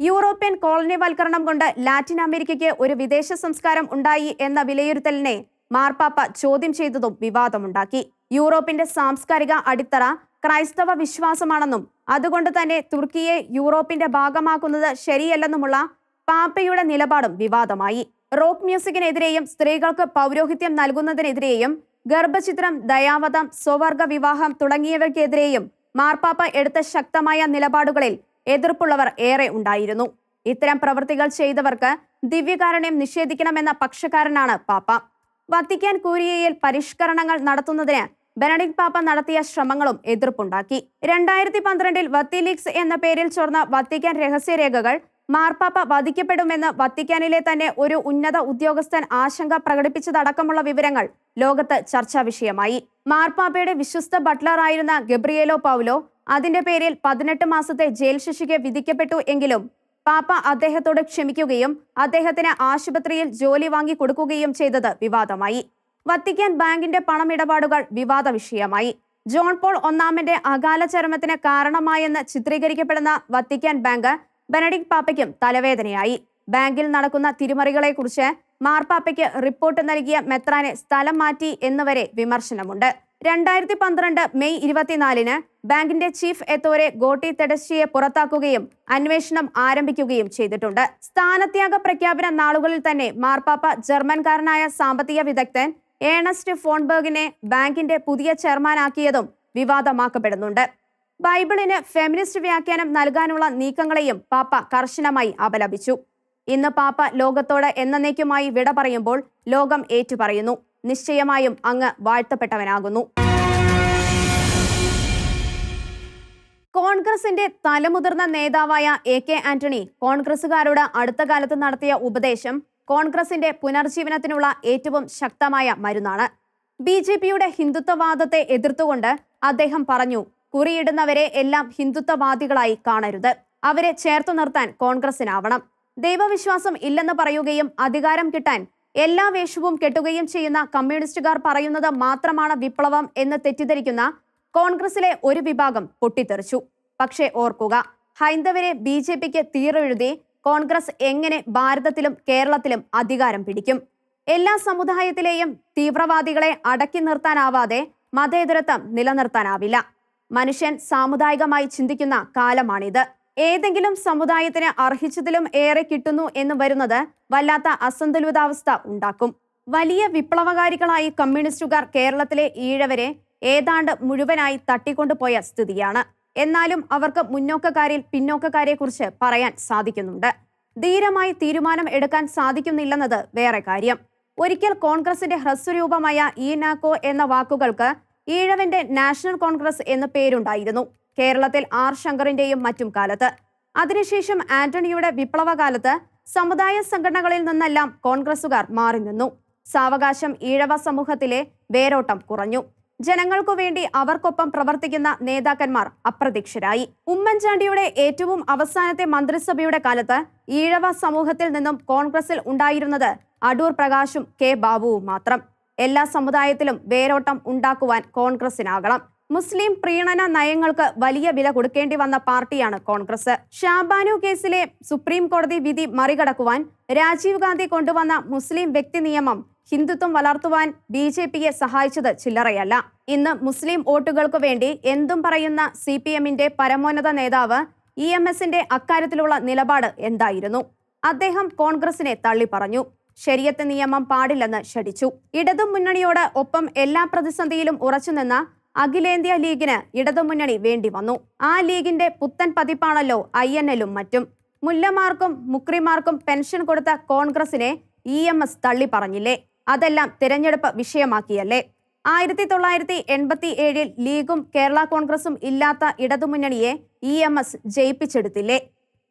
യൂറോപ്യൻ കോളനിവൽക്കരണം കൊണ്ട് ലാറ്റിൻ അമേരിക്കയ്ക്ക് ഒരു വിദേശ സംസ്കാരം ഉണ്ടായി എന്ന വിലയിരുത്തലിനെ മാർപ്പാപ്പ ചോദ്യം ചെയ്തതും വിവാദമുണ്ടാക്കി. യൂറോപ്പിന്റെ സാംസ്കാരിക അടിത്തറ ക്രൈസ്തവ വിശ്വാസമാണെന്നും അതുകൊണ്ട് തന്നെ തുർക്കിയെ യൂറോപ്പിന്റെ ഭാഗമാക്കുന്നത് ശരിയല്ലെന്നുമുള്ള പാപ്പയുടെ നിലപാടും വിവാദമായി. റോക്ക് മ്യൂസിക്കിനെതിരെയും സ്ത്രീകൾക്ക് പൗരോഹിത്യം നൽകുന്നതിനെതിരെയും ഗർഭചിത്രം ദയാവധം സ്വവർഗ വിവാഹം തുടങ്ങിയവയ്ക്കെതിരെയും മാർപ്പാപ്പ എടുത്ത ശക്തമായ നിലപാടുകളിൽ എതിർപ്പുള്ളവർ ഏറെ ഉണ്ടായിരുന്നു. ഇത്തരം പ്രവൃത്തികൾ ചെയ്തവർക്ക് ദിവ്യകാരുണ്യം നിഷേധിക്കണമെന്ന പക്ഷക്കാരനാണ് പാപ്പ. വത്തിക്കാൻ കൂരിയയിൽ പരിഷ്കരണങ്ങൾ നടത്തുന്നതിന് ബെനഡിക് പാപ്പ നടത്തിയ ശ്രമങ്ങളും എതിർപ്പുണ്ടാക്കി. രണ്ടായിരത്തി പന്ത്രണ്ടിൽ വത്തിലീക്സ് എന്ന പേരിൽ ചോർന്ന വത്തിക്കാൻ രഹസ്യരേഖകൾ മാർപ്പാപ്പ വധിക്കപ്പെടുമെന്ന് വത്തിക്കാനിലെ തന്നെ ഒരു ഉന്നത ഉദ്യോഗസ്ഥൻ ആശങ്ക പ്രകടിപ്പിച്ചതടക്കമുള്ള വിവരങ്ങൾ ലോകത്ത് ചർച്ചാ വിഷയമായി. മാർപ്പാപ്പയുടെ വിശ്വസ്ത ബട്ട്ലറായിരുന്ന ഗബ്രിയേലോ പൗലോ അതിന്റെ പേരിൽ പതിനെട്ട് മാസത്തെ ജയിൽ ശിക്ഷയ്ക്ക് വിധിക്കപ്പെട്ടു എങ്കിലും പാപ്പ അദ്ദേഹത്തോട് ക്ഷമിക്കുകയും അദ്ദേഹത്തിന് ആശുപത്രിയിൽ ജോലി വാങ്ങി കൊടുക്കുകയും ചെയ്തത് വിവാദമായി. വത്തിക്കാൻ ബാങ്കിന്റെ പണമിടപാടുകൾ വിവാദ വിഷയമായി ജോൺ പോൾ ഒന്നാമന്റെ അകാല ചരമത്തിന് കാരണമായെന്ന് ചിത്രീകരിക്കപ്പെടുന്ന വത്തിക്കാൻ ബാങ്ക് ബെനഡിക് പാപ്പയ്ക്കും തലവേദനയായി. ബാങ്കിൽ നടക്കുന്ന തിരിമറികളെക്കുറിച്ച് മാർപ്പാപ്പയ്ക്ക് റിപ്പോർട്ട് നൽകിയ മെത്രാനെ സ്ഥലം മാറ്റി എന്നുവരെ വിമർശനമുണ്ട്. രണ്ടായിരത്തി പന്ത്രണ്ട് മെയ് ഇരുപത്തിനാലിന് ബാങ്കിന്റെ ചീഫ് എത്തോരെ ഗോട്ടി തെഡസ്റ്റിയെ പുറത്താക്കുകയും അന്വേഷണം ആരംഭിക്കുകയും ചെയ്തിട്ടുണ്ട്. സ്ഥാനത്യാഗ പ്രഖ്യാപന നാളുകളിൽ തന്നെ മാർപ്പാപ്പ ജർമ്മൻകാരനായ സാമ്പത്തിക വിദഗ്ധൻ ഏണസ്റ്റ് ഫോൺബർഗിനെ ബാങ്കിന്റെ പുതിയ ചെയർമാനാക്കിയതും വിവാദമാക്കപ്പെടുന്നുണ്ട്. ബൈബിളിന് ഫെമിനിസ്റ്റ് വ്യാഖ്യാനം നൽകാനുള്ള നീക്കങ്ങളെയും പാപ്പ കർശനമായി അപലപിച്ചു. ഇന്ന് പാപ്പ ലോകത്തോട് എന്നേക്കുമായി വിട പറയുമ്പോൾ ലോകം ഏറ്റുപറയുന്നു. നിശ്ചയമായും അങ്ങ് വാഴ്ത്തപ്പെട്ടവനാകുന്നു. കോൺഗ്രസിന്റെ തലമുതിർന്ന നേതാവായ എ കെ ആന്റണി കോൺഗ്രസുകാരോട് അടുത്ത കാലത്ത് നടത്തിയ ഉപദേശം കോൺഗ്രസിന്റെ പുനർജീവനത്തിനുള്ള ഏറ്റവും ശക്തമായ മരുന്നാണ്. ബി ജെ പിയുടെ ഹിന്ദുത്വവാദത്തെ എതിർത്തുകൊണ്ട് അദ്ദേഹം പറഞ്ഞു കുറിയിടുന്നവരെ എല്ലാം ഹിന്ദുത്വവാദികളായി കാണരുത്. അവരെ ചേർത്തു നിർത്താൻ കോൺഗ്രസിനാവണം. ദൈവവിശ്വാസം ഇല്ലെന്ന് പറയുകയും അധികാരം കിട്ടാൻ എല്ലാ വേഷവും കെട്ടുകയും ചെയ്യുന്ന കമ്മ്യൂണിസ്റ്റുകാർ പറയുന്നത് മാത്രമാണ് വിപ്ലവം എന്ന് തെറ്റിദ്ധരിക്കുന്ന കോൺഗ്രസിലെ ഒരു വിഭാഗം പൊട്ടിത്തെറിച്ചു. പക്ഷേ ഓർക്കുക ഹൈന്ദവരെ ബി ജെ പിക്ക് തീറെഴുതി കോൺഗ്രസ് എങ്ങനെ ഭാരതത്തിലും കേരളത്തിലും അധികാരം പിടിക്കും? എല്ലാ സമുദായത്തിലെയും തീവ്രവാദികളെ അടക്കി നിർത്താനാവാതെ മതേതരത്വം നിലനിർത്താനാവില്ല. മനുഷ്യൻ സാമുദായികമായി ചിന്തിക്കുന്ന കാലമാണിത്. ഏതെങ്കിലും സമുദായത്തിന് അർഹിച്ചതിലും ഏറെ കിട്ടുന്നു എന്ന് വരുന്നത് വല്ലാത്ത അസന്തുലിതാവസ്ഥ ഉണ്ടാക്കും. വലിയ വിപ്ലവകാരികളായി കമ്മ്യൂണിസ്റ്റുകാർ കേരളത്തിലെ ഈഴവരെ ഏതാണ്ട് മുഴുവനായി തട്ടിക്കൊണ്ടുപോയ സ്ഥിതിയാണ്. എന്നാലും അവർക്ക് മുന്നോക്കക്കാരിൽ പിന്നോക്കക്കാരെ കുറിച്ച് പറയാൻ സാധിക്കുന്നുണ്ട്. ധീരമായി തീരുമാനം എടുക്കാൻ സാധിക്കുന്നില്ലെന്നത് വേറെ കാര്യം. ഒരിക്കൽ കോൺഗ്രസിന്റെ ഹ്രസ്വരൂപമായ ഈ നാക്കോ എന്ന വാക്കുകൾക്ക് ഈഴവന്റെ നാഷണൽ കോൺഗ്രസ് എന്ന പേരുണ്ടായിരുന്നു. കേരളത്തിൽ ആർ ശങ്കറിന്റെയും മറ്റും കാലത്ത്. അതിനുശേഷം ആന്റണിയുടെ വിപ്ലവകാലത്ത് സമുദായ സംഘടനകളിൽ നിന്നെല്ലാം കോൺഗ്രസുകാർ മാറി നിന്നു. സാവകാശം ഈഴവ സമൂഹത്തിലെ വേരോട്ടം കുറഞ്ഞു. ജനങ്ങൾക്കു വേണ്ടി അവർക്കൊപ്പം പ്രവർത്തിക്കുന്ന നേതാക്കന്മാർ അപ്രത്യക്ഷരായി ഉമ്മൻചാണ്ടിയുടെ ഏറ്റവും അവസാനത്തെ മന്ത്രിസഭയുടെ കാലത്ത് ഈഴവ സമൂഹത്തിൽ നിന്നും കോൺഗ്രസിൽ ഉണ്ടായിരുന്നത് അടൂർ പ്രകാശും കെ ബാബുവും മാത്രം. എല്ലാ സമുദായത്തിലും വേരോട്ടം ഉണ്ടാക്കുവാൻ കോൺഗ്രസിനാകണം മുസ്ലിം പ്രീണന നയങ്ങൾക്ക് വലിയ വില കൊടുക്കേണ്ടി വന്ന പാർട്ടിയാണ് കോൺഗ്രസ്. ഷാബാനു കേസിലെ സുപ്രീം കോടതി വിധി മറികടക്കുവാൻ രാജീവ് ഗാന്ധി കൊണ്ടുവന്ന മുസ്ലിം വ്യക്തി നിയമം ഹിന്ദുത്വം വളർത്തുവാൻ ബി ജെ പിയെ സഹായിച്ചത് ചില്ലറയല്ല. ഇന്ന് മുസ്ലിം വോട്ടുകൾക്ക് വേണ്ടി എന്തും പറയുന്ന സി പി എമ്മിന്റെ പരമോന്നത നേതാവ് ഇ എം എസിന്റെ അക്കാര്യത്തിലുള്ള നിലപാട് എന്തായിരുന്നു? അദ്ദേഹം കോൺഗ്രസിനെ തള്ളി പറഞ്ഞു ശരിയത്ത് നിയമം പാടില്ലെന്ന് ശഠിച്ചു. ഇടതു മുന്നണിയോട് ഒപ്പം എല്ലാ പ്രതിസന്ധിയിലും ഉറച്ചുനിന്ന അഖിലേന്ത്യാ ലീഗിന് ഇടതുമുന്നണി വേണ്ടി വന്നു. ആ ലീഗിന്റെ പുത്തൻ പതിപ്പാണല്ലോ ഐ എൻ എല്ലും മറ്റും. മുല്ലമാർക്കും മുക്രിമാർക്കും പെൻഷൻ കൊടുത്ത കോൺഗ്രസിനെ ഇ എം എസ് തള്ളി പറഞ്ഞില്ലേ അതെല്ലാം തിരഞ്ഞെടുപ്പ് വിഷയമാക്കിയല്ലേ? ആയിരത്തി തൊള്ളായിരത്തി എൺപത്തി ഏഴിൽ ലീഗും കേരള കോൺഗ്രസും ഇല്ലാത്ത ഇടതുമുന്നണിയെ ഇ എം എസ് ജയിപ്പിച്ചെടുത്തില്ലേ?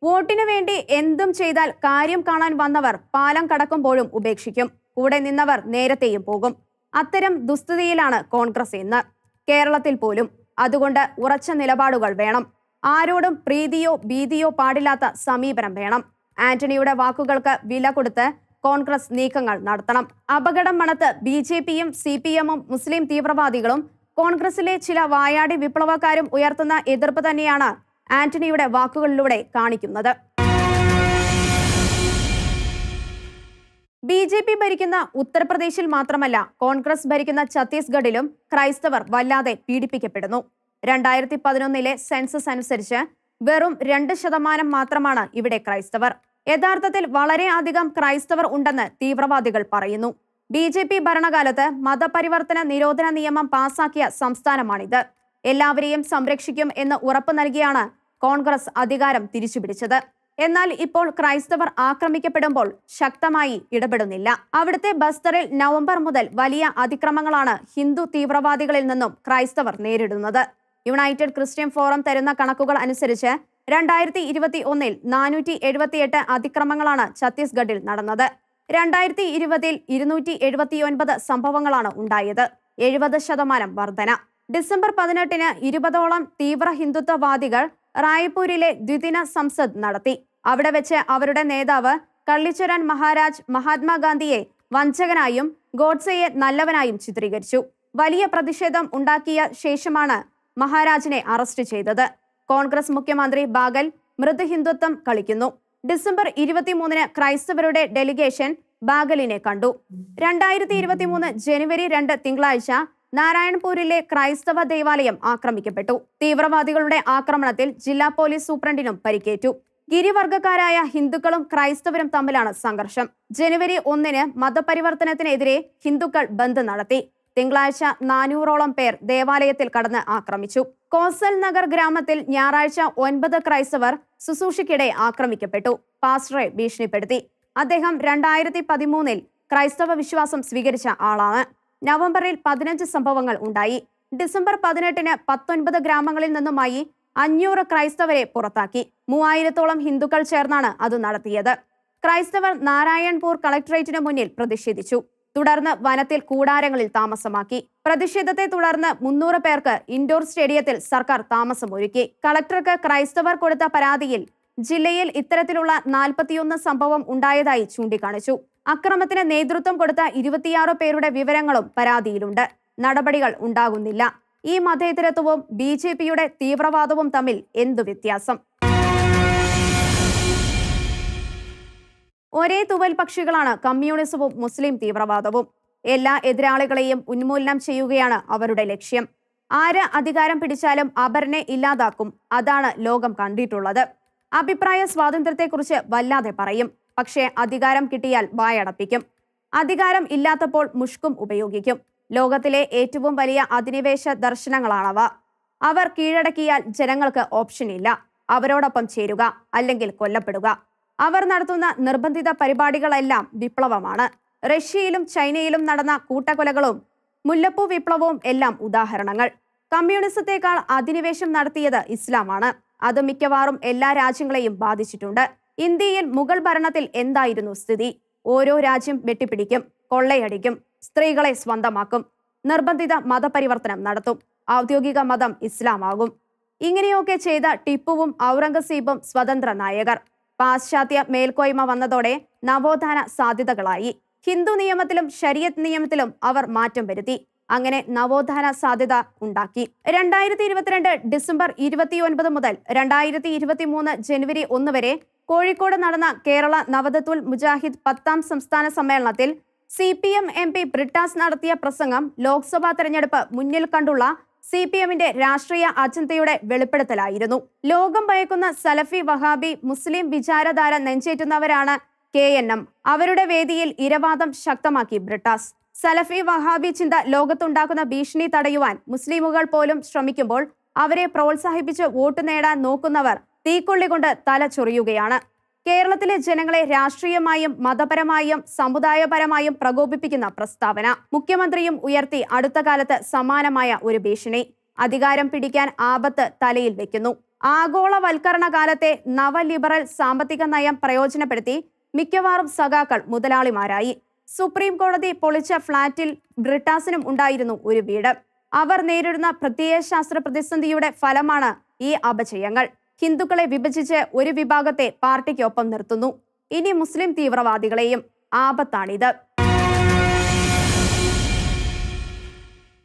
വോട്ടിനു വേണ്ടി എന്തും ചെയ്താൽ കാര്യം കാണാൻ വന്നവർ പാലം കടക്കുമ്പോഴും ഉപേക്ഷിക്കും. കൂടെ നിന്നവർ നേരത്തെയും പോകും. അത്തരം ദുസ്ഥിതിയിലാണ് കോൺഗ്രസ് ഇന്ന്. കേരളത്തിൽ പോലും. അതുകൊണ്ട് ഉറച്ച നിലപാടുകൾ വേണം. ആരോടും പ്രീതിയോ ഭീതിയോ പാടില്ലാത്ത സമീപനം വേണം. ആന്റണിയുടെ വാക്കുകൾക്ക് വില കൊടുത്ത് കോൺഗ്രസ് നീക്കങ്ങൾ നടത്തണം. അപകടം മണത്ത് ബി ജെ പിയും സി പി എമ്മും മുസ്ലിം തീവ്രവാദികളും കോൺഗ്രസിലെ ചില വായാടി വിപ്ലവക്കാരും ഉയർത്തുന്ന എതിർപ്പ് തന്നെയാണ് ആന്റണിയുടെ വാക്കുകളിലൂടെ കാണിക്കുന്നത്. ബി ജെ പി ഭരിക്കുന്ന ഉത്തർപ്രദേശിൽ മാത്രമല്ല കോൺഗ്രസ് ഭരിക്കുന്ന ഛത്തീസ്ഗഡിലും ക്രൈസ്തവർ വല്ലാതെ പീഡിപ്പിക്കപ്പെടുന്നു. രണ്ടായിരത്തി പതിനൊന്നിലെ സെൻസസ് അനുസരിച്ച് വെറും രണ്ട് ശതമാനം മാത്രമാണ് ഇവിടെ ക്രൈസ്തവർ. യഥാർത്ഥത്തിൽ വളരെ അധികം ക്രൈസ്തവർ ഉണ്ടെന്ന് തീവ്രവാദികൾ പറയുന്നു. ബി ജെ പി ഭരണകാലത്ത് മതപരിവർത്തന നിരോധന നിയമം പാസാക്കിയ സംസ്ഥാനമാണിത്. എല്ലാവരെയും സംരക്ഷിക്കും എന്ന് ഉറപ്പു നൽകിയാണ് കോൺഗ്രസ് അധികാരം തിരിച്ചുപിടിച്ചത്. എന്നാൽ ഇപ്പോൾ ക്രൈസ്തവർ ആക്രമിക്കപ്പെടുമ്പോൾ ശക്തമായി ഇടപെടുന്നില്ല. അവിടുത്തെ ബസ്തറിൽ നവംബർ മുതൽ വലിയ അതിക്രമങ്ങളാണ് ഹിന്ദു തീവ്രവാദികളിൽ നിന്നും ക്രൈസ്തവർ നേരിടുന്നത്. യുണൈറ്റഡ് ക്രിസ്ത്യൻ ഫോറം തരുന്ന കണക്കുകൾ അനുസരിച്ച് രണ്ടായിരത്തി ഇരുപത്തി ഒന്നിൽ നാനൂറ്റി എഴുപത്തിയെട്ട് അതിക്രമങ്ങളാണ് ഛത്തീസ്ഗഡിൽ നടന്നത്. രണ്ടായിരത്തി ഇരുപതിൽ ഇരുന്നൂറ്റി എഴുപത്തിയൊൻപത് സംഭവങ്ങളാണ് ഉണ്ടായത്. എഴുപത് ശതമാനം വർധന. ഡിസംബർ പതിനെട്ടിന് ഇരുപതോളം തീവ്ര ഹിന്ദുത്വവാദികൾ റായ്പൂരിലെ ദ്വിദിന സംസദ് നടത്തി. അവിടെ വെച്ച് അവരുടെ നേതാവ് കള്ളിച്ചുരൻ മഹാരാജ് മഹാത്മാഗാന്ധിയെ വഞ്ചകനായും ഗോഡ്സെയെ നല്ലവനായും ചിത്രീകരിച്ചു. വലിയ പ്രതിഷേധം ഉണ്ടാക്കിയ ശേഷമാണ് മഹാരാജിനെ അറസ്റ്റ് ചെയ്തത്. കോൺഗ്രസ് മുഖ്യമന്ത്രി ബാഗൽ മൃദു ഹിന്ദുത്വം കളിക്കുന്നു. ഡിസംബർ ഇരുപത്തിമൂന്നിന് ക്രൈസ്തവരുടെ ഡെലിഗേഷൻ ബാഗലിനെ കണ്ടു. രണ്ടായിരത്തി ഇരുപത്തിമൂന്ന് ജനുവരി രണ്ട് തിങ്കളാഴ്ച നാരായൺപൂരിലെ ക്രൈസ്തവ ദേവാലയം ആക്രമിക്കപ്പെട്ടു. തീവ്രവാദികളുടെ ആക്രമണത്തിൽ ജില്ലാ പോലീസ് സൂപ്രണ്ടിനും പരിക്കേറ്റു. ഗിരിവർഗക്കാരായ ഹിന്ദുക്കളും ക്രൈസ്തവരും തമ്മിലാണ് സംഘർഷം. ജനുവരി ഒന്നിന് മതപരിവർത്തനത്തിനെതിരെ ഹിന്ദുക്കൾ ബന്ദ് നടത്തി. തിങ്കളാഴ്ച നാനൂറോളം പേർ ദേവാലയത്തിൽ കടന്ന് ആക്രമിച്ചു. കോസൽ നഗർ ഗ്രാമത്തിൽ ഞായറാഴ്ച ഒൻപത് ക്രൈസ്തവർ ശുശ്രൂഷയ്ക്കിടെ ആക്രമിക്കപ്പെട്ടു. പാസ്റ്ററെ ഭീഷണിപ്പെടുത്തി. അദ്ദേഹം രണ്ടായിരത്തി പതിമൂന്നിൽ ക്രൈസ്തവ വിശ്വാസം സ്വീകരിച്ച ആളാണ്. നവംബറിൽ പതിനഞ്ച് സംഭവങ്ങൾ ഉണ്ടായി. ഡിസംബർ പതിനെട്ടിന് പത്തൊൻപത് ഗ്രാമങ്ങളിൽ നിന്നുമായി അഞ്ഞൂറ് ക്രൈസ്തവരെ പുറത്താക്കി. മൂവായിരത്തോളം ഹിന്ദുക്കൾ ചേർന്നാണ് അത് നടത്തിയത്. ക്രൈസ്തവർ നാരായൺപൂർ കളക്ടറേറ്റിന് മുന്നിൽ പ്രതിഷേധിച്ചു. തുടർന്ന് വനത്തിൽ കൂടാരങ്ങളിൽ താമസമാക്കി. പ്രതിഷേധത്തെ തുടർന്ന് മുന്നൂറ് പേർക്ക് ഇൻഡോർ സ്റ്റേഡിയത്തിൽ സർക്കാർ താമസമൊരുക്കി. കളക്ടർക്ക് ക്രൈസ്തവർ കൊടുത്ത പരാതിയിൽ ജില്ലയിൽ ഇത്തരത്തിലുള്ള നാൽപ്പത്തിയൊന്ന് സംഭവം ഉണ്ടായതായി ചൂണ്ടിക്കാണിച്ചു. അക്രമത്തിന് നേതൃത്വം കൊടുത്ത ഇരുപത്തിയാറ് പേരുടെ വിവരങ്ങളും പരാതിയിലുണ്ട്. നടപടികൾ ഉണ്ടാകുന്നില്ല. ഈ മതേതരത്വവും ബി ജെ പിയുടെ തീവ്രവാദവും തമ്മിൽ എന്തു വ്യത്യാസം? ഒരേ തുവൽ പക്ഷികളാണ് കമ്മ്യൂണിസവും മുസ്ലിം തീവ്രവാദവും. എല്ലാ എതിരാളികളെയും ഉന്മൂലനം ചെയ്യുകയാണ് അവരുടെ ലക്ഷ്യം. ആര് അധികാരം പിടിച്ചാലും അപരനെ ഇല്ലാതാക്കും. അതാണ് ലോകം കണ്ടിട്ടുള്ളത്. അഭിപ്രായ സ്വാതന്ത്ര്യത്തെക്കുറിച്ച് വല്ലാതെ പറയും. പക്ഷേ അധികാരം കിട്ടിയാൽ വായടപ്പിക്കും അധികാരം ഇല്ലാത്തപ്പോൾ മുഷ്കും ഉപയോഗിക്കും. ലോകത്തിലെ ഏറ്റവും വലിയ അധിനിവേശ ദർശനങ്ങളാണവ. അവർ കീഴടക്കിയാൽ ജനങ്ങൾക്ക് ഓപ്ഷൻ ഇല്ല. അവരോടൊപ്പം ചേരുക അല്ലെങ്കിൽ കൊല്ലപ്പെടുക. അവർ നടത്തുന്ന നിർബന്ധിത പരിപാടികളെല്ലാം വിപ്ലവമാണ്. റഷ്യയിലും ചൈനയിലും നടന്ന കൂട്ടക്കൊലകളും മുല്ലപ്പൂ വിപ്ലവവും എല്ലാം ഉദാഹരണങ്ങൾ. കമ്മ്യൂണിസത്തെക്കാൾ അധിനിവേശം നടത്തിയത് ഇസ്ലാമാണ്. അത് മിക്കവാറും എല്ലാ രാജ്യങ്ങളെയും ബാധിച്ചിട്ടുണ്ട്. ഇന്ത്യയിൽ മുഗൾ ഭരണത്തിൽ എന്തായിരുന്നു സ്ഥിതി? ഓരോ രാജ്യം വെട്ടിപ്പിടിക്കും കൊള്ളയടിക്കും സ്ത്രീകളെ സ്വന്തമാക്കും നിർബന്ധിത മതപരിവർത്തനം നടത്തും ഔദ്യോഗിക മതം ഇസ്ലാമാകും. ഇങ്ങനെയൊക്കെ ചെയ്ത ടിപ്പുവും ഔറംഗസീബും സ്വതന്ത്ര നായകർ. പാശ്ചാത്യ മേൽക്കോയ്മ വന്നതോടെ നവോത്ഥാന സാധ്യതകളായി. ഹിന്ദു നിയമത്തിലും ശരീയത്ത് നിയമത്തിലും അവർ മാറ്റം വരുത്തി. അങ്ങനെ നവോത്ഥാന സാധ്യത ഉണ്ടാക്കി. രണ്ടായിരത്തി ഇരുപത്തിരണ്ട് ഡിസംബർ ഇരുപത്തിയൊൻപത് മുതൽ രണ്ടായിരത്തി ഇരുപത്തി മൂന്ന് ജനുവരി ഒന്ന് വരെ കോഴിക്കോട് നടന്ന കേരള നവദത്തുൽ മുജാഹിദ് പത്താം സംസ്ഥാന സമ്മേളനത്തിൽ C P M M P Brittas നടത്തിയ പ്രസംഗം ലോക്സഭാ തെരഞ്ഞെടുപ്പ് മുന്നിൽ കണ്ടുള്ള സി പി എമ്മിന്റെ രാഷ്ട്രീയ അജന്തയുടെ വെളിപ്പെടുത്തലായിരുന്നു. ലോകം ഭയക്കുന്ന സലഫി വഹാബി മുസ്ലിം വിചാരധാര നെഞ്ചേറ്റുന്നവരാണ് കെ എൻ എം. അവരുടെ വേദിയിൽ ഇരവാദം ശക്തമാക്കി ബ്രിട്ടാസ്. സലഫി വഹാബി ചിന്ത ലോകത്തുണ്ടാക്കുന്ന ഭീഷണി തടയുവാൻ മുസ്ലിമുകൾ പോലും ശ്രമിക്കുമ്പോൾ അവരെ പ്രോത്സാഹിപ്പിച്ച് വോട്ട് നേടാൻ നോക്കുന്നവർ തീക്കൊള്ളി കൊണ്ട് തല ചൊറിയുകയാണ്. കേരളത്തിലെ ജനങ്ങളെ രാഷ്ട്രീയമായും മതപരമായും സമുദായപരമായും പ്രകോപിപ്പിക്കുന്ന പ്രസ്താവന മുഖ്യമന്ത്രിയും ഉയർത്തി അടുത്ത കാലത്ത് സമാനമായ ഒരു ഭീഷണി. അധികാരം പിടിക്കാൻ ആപത്ത് തലയിൽ വെക്കുന്നു. ആഗോളവൽക്കരണ കാലത്തെ നവലിബറൽ സാമ്പത്തിക നയം പ്രയോജനപ്പെടുത്തി മിക്കവാറും സഖാക്കൾ മുതലാളിമാരായി. സുപ്രീം കോടതി പൊളിച്ച ഫ്ളാറ്റിൽ ബ്രിട്ടാസിനും ഉണ്ടായിരുന്നു ഒരു വീട്. അവർ നേരിടുന്ന പ്രത്യയശാസ്ത്ര പ്രതിസന്ധിയുടെ ഫലമാണ് ഈ അപചയങ്ങൾ ഹിന്ദുക്കളെ വിഭജിച്ച് ഒരു വിഭാഗത്തെ പാർട്ടിക്കൊപ്പം നിർത്തുന്നു. ഇനി മുസ്ലിം തീവ്രവാദികളെയും ആപത്താണിത്.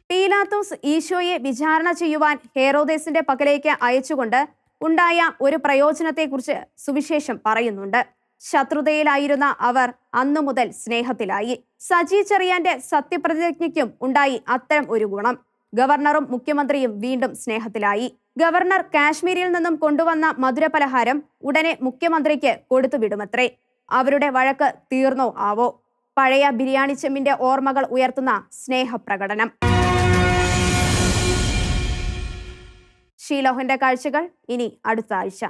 പീലാത്തോസ് ഈശോയെ വിചാരണ ചെയ്യുവാൻ ഹേറോദേസിന്റെ പക്കലേക്ക് അയച്ചുകൊണ്ട് ഉണ്ടായ ഒരു പ്രയോജനത്തെക്കുറിച്ച് സുവിശേഷം പറയുന്നുണ്ട്. ശത്രുതയിലായിരുന്ന അവർ അന്നു മുതൽ സ്നേഹത്തിലായി. സജി ചെറിയാന്റെ സത്യപ്രതിജ്ഞയ്ക്കും ഉണ്ടായി അത്തരം ഒരു ഗുണം. ഗവർണറും മുഖ്യമന്ത്രിയും വീണ്ടും സ്നേഹത്തിലായി. ഗവർണർ കാശ്മീരിൽ നിന്നും കൊണ്ടുവന്ന മധുരപലഹാരം ഉടനെ മുഖ്യമന്ത്രിക്ക് കൊടുത്തുവിടുമത്രേ അവരുടെ വഴക്ക് തീർന്നോ ആവോ? പഴയ ബിരിയാണി ചെമ്മിന്റെ ഓർമ്മകൾ ഉയർത്തുന്ന സ്നേഹപ്രകടനം. ഷീലോഹന്റെ കാഴ്ചകൾ ഇനി അടുത്ത ആഴ്ച.